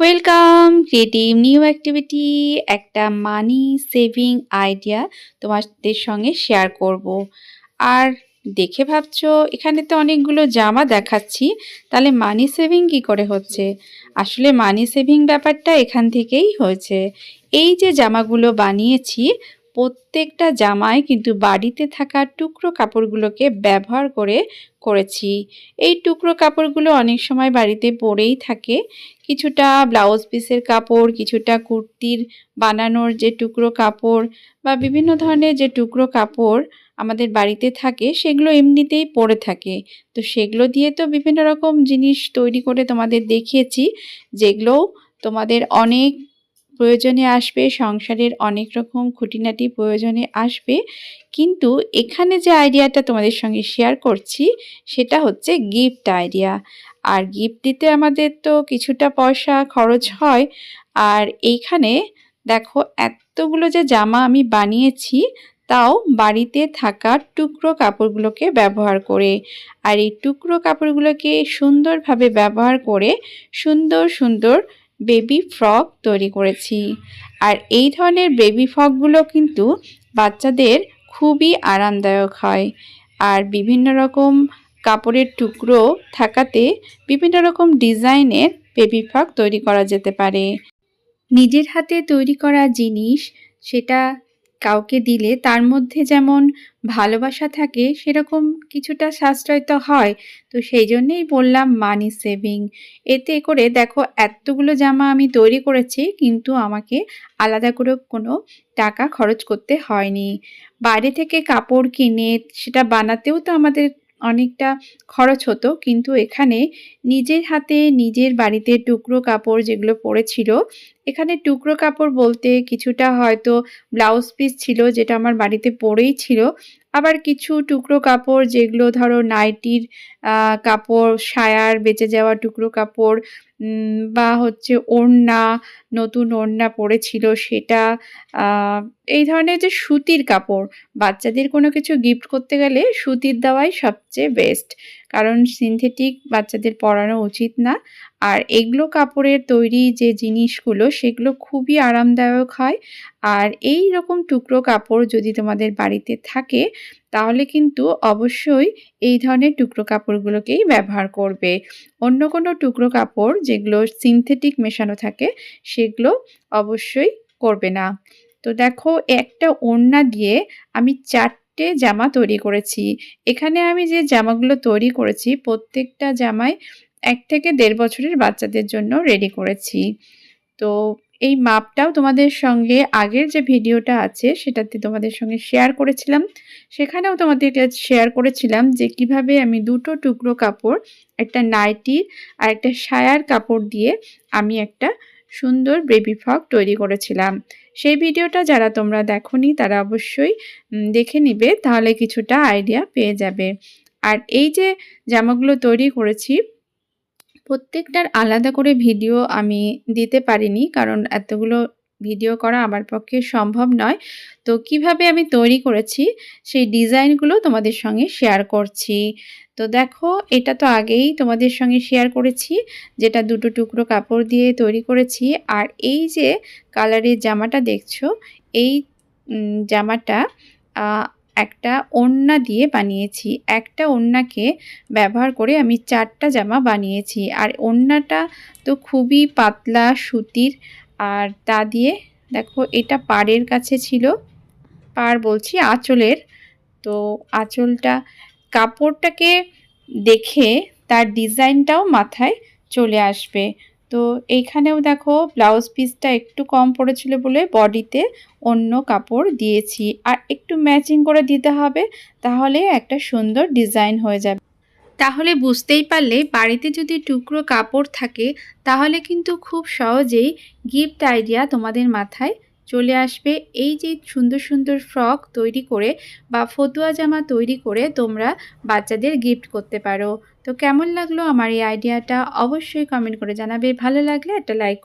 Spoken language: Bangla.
ওয়েলকাম ক্রিয়েটিভ নিউ অ্যাক্টিভিটি একটা মানি সেভিং আইডিয়া তোমাদের সঙ্গে শেয়ার করব। আর দেখে ভাবছ, এখানে তো অনেকগুলো জামা দেখাচ্ছি, তাহলে মানি সেভিং কি করে হচ্ছে? আসলে মানি সেভিং ব্যাপারটা এখান থেকেই হয়েছে। এই যে জামাগুলো বানিয়েছি প্রত্যেকটা জামায় কিন্তু বাড়িতে থাকা টুকরো কাপড়গুলোকে ব্যবহার করে করেছি। এই টুকরো কাপড়গুলো অনেক সময় বাড়িতে পরেই থাকে। কিছুটা ব্লাউজ পিসের কাপড়, কিছুটা কুর্তির বানানোর যে টুকরো কাপড় বা বিভিন্ন ধরনের যে টুকরো কাপড় আমাদের বাড়িতে থাকে, সেগুলো এমনিতেই পড়ে থাকে। তো সেগুলো দিয়ে তো বিভিন্ন রকম জিনিস তৈরি করে তোমাদের দেখিয়েছি যেগুলোও তোমাদের অনেক প্রয়োজনে আসবে, সংসারের অনেক রকম খুঁটিনাটি প্রয়োজনে আসবে। কিন্তু এখানে যে আইডিয়াটা তোমাদের সঙ্গে শেয়ার করছি, সেটা হচ্ছে গিফট আইডিয়া আর গিফট দিতে আমাদের তো কিছুটা পয়সা খরচ হয়। আর এইখানে দেখো, এতগুলো যে জামা আমি বানিয়েছি, তাও বাড়িতে থাকা টুকরো কাপড়গুলোকে ব্যবহার করে। আর এই টুকরো কাপড়গুলোকে সুন্দরভাবে ব্যবহার করে সুন্দর সুন্দর বেবি ফ্রক তৈরি করেছি। আর এই ধরনের বেবি ফ্রকগুলো কিন্তু বাচ্চাদের খুবই আরামদায়ক হয়। আর বিভিন্ন রকম কাপড়ের টুকরো থাকাতে বিভিন্ন রকম ডিজাইনের বেবি ফ্রক তৈরি করা যেতে পারে। নিজের হাতে তৈরি করা জিনিস, সেটা কাউকে দিলে তার মধ্যে যেমন ভালোবাসা থাকে, সেরকম কিছুটা সাশ্রয় তো হয়। তো সেই জন্যেই বললাম মানি সেভিং এতে করে দেখো এতগুলো জামা আমি তৈরি করেছি, কিন্তু আমাকে আলাদা করে কোনো টাকা খরচ করতে হয়নি। বাইরে থেকে কাপড় কিনে সেটা বানাতেও তো আমাদের অনেকটা খরচ হতো, কিন্তু এখানে নিজের হাতে নিজের বাড়িতে টুকরো কাপড় যেগুলো পড়েছিল এখানে টুকরো কাপড় বলতে কিছুটা হয়তো ব্লাউজ পিস ছিল যেটা আমার বাড়িতে পরেই ছিল। আবার কিছু টুকরো কাপড় যেগুলো ধরো নাইটির কাপড় সায়ার বেঁচে যাওয়া টুকরো কাপড় বা হচ্ছে ওড়না, নতুন ওড়না পড়েছিল সেটা এই ধরনের যে সুতির কাপড়, বাচ্চাদের কোনো কিছু গিফট করতে গেলে সুতির দেওয়াই সবচেয়ে বেস্ট কারণ সিনথেটিক বাচ্চাদের পরানো উচিত না। আর এগুলো কাপড়ের তৈরি যে জিনিসগুলো, সেগুলো খুবই আরামদায়ক হয়। আর এই রকম টুকরো কাপড় যদি তোমাদের বাড়িতে থাকে, তাহলে কিন্তু অবশ্যই এই ধরনের টুকরো কাপড়গুলোকেই ব্যবহার করবে। অন্য কোনো টুকরো কাপড় যেগুলো সিনথেটিক মেশানো থাকে, সেগুলো অবশ্যই করবে না। তো দেখো, একটা ওড়না দিয়ে আমি চারটে জামা তৈরি করেছি। এখানে আমি যে জামাগুলো তৈরি করেছি, প্রত্যেকটা জামায় এক থেকে দেড় বছরের বাচ্চাদের জন্য রেডি করেছি। তো এই মাপটাও তোমাদের সঙ্গে আগের যে ভিডিওটা আছে, সেটাতে তোমাদের সঙ্গে শেয়ার করেছিলাম। সেখানেও তোমাদেরকে শেয়ার করেছিলাম যে কীভাবে আমি দুটো টুকরো কাপড়, একটা নাইটি আর একটা সায়ার কাপড় দিয়ে আমি একটা সুন্দর বেবি ফ্রক তৈরি করেছিলাম। সেই ভিডিওটা যারা তোমরা দেখনি, তারা অবশ্যই দেখে নিবে, তাহলে কিছুটা আইডিয়া পেয়ে যাবে। আর এই যে জামাগুলো তৈরি করেছি, প্রত্যেকটার আলাদা করে ভিডিও আমি দিতে পারিনি, কারণ এতগুলো ভিডিও করা আমার পক্ষে সম্ভব নয়। তো কীভাবে আমি তৈরি করেছি, সেই ডিজাইনগুলো তোমাদের সঙ্গে শেয়ার করছি। তো দেখো, এটা তো আগেই তোমাদের সঙ্গে শেয়ার করেছি, যেটা দুটো টুকরো কাপড় দিয়ে তৈরি করেছি। আর এই যে কালারের জামাটা দেখছ, এই জামাটা একটা ওড়না দিয়ে বানিয়েছি। একটা ওড়নাকে ব্যবহার করে আমি চারটা জামা বানিয়েছি। আর ওড়নাটা তো খুবই পাতলা সুতির আর তা দিয়ে, দেখো এটা পাড়ের কাছে ছিল, পাড় বলছি আঁচলের। তো আঁচলটা, কাপড়টাকে দেখে তার ডিজাইনটাও মাথায় চলে আসবে। তো এইখানেও দেখো ব্লাউজ পিসটা একটু কম পড়েছিল বলে বডিতে অন্য কাপড় দিয়েছি। আর একটু ম্যাচিং করে দিতে হবে, তাহলে একটা সুন্দর ডিজাইন হয়ে যাবে। তাহলে বুঝতেই পারলে বাড়িতে যদি টুকরো কাপড় থাকে, তাহলে কিন্তু খুব সহজেই গিফট আইডিয়া তোমাদের মাথায় চলে আসবে। এই যে সুন্দর সুন্দর ফ্রক তৈরি করে বা ফতুয়া জামা তৈরি করে তোমরা বাচ্চাদের গিফট করতে পারো। তো কেমন লাগল আমার এই আইডিয়াটা অবশ্যই কমেন্ট করে জানাবে। ভালো লাগলে একটা লাইক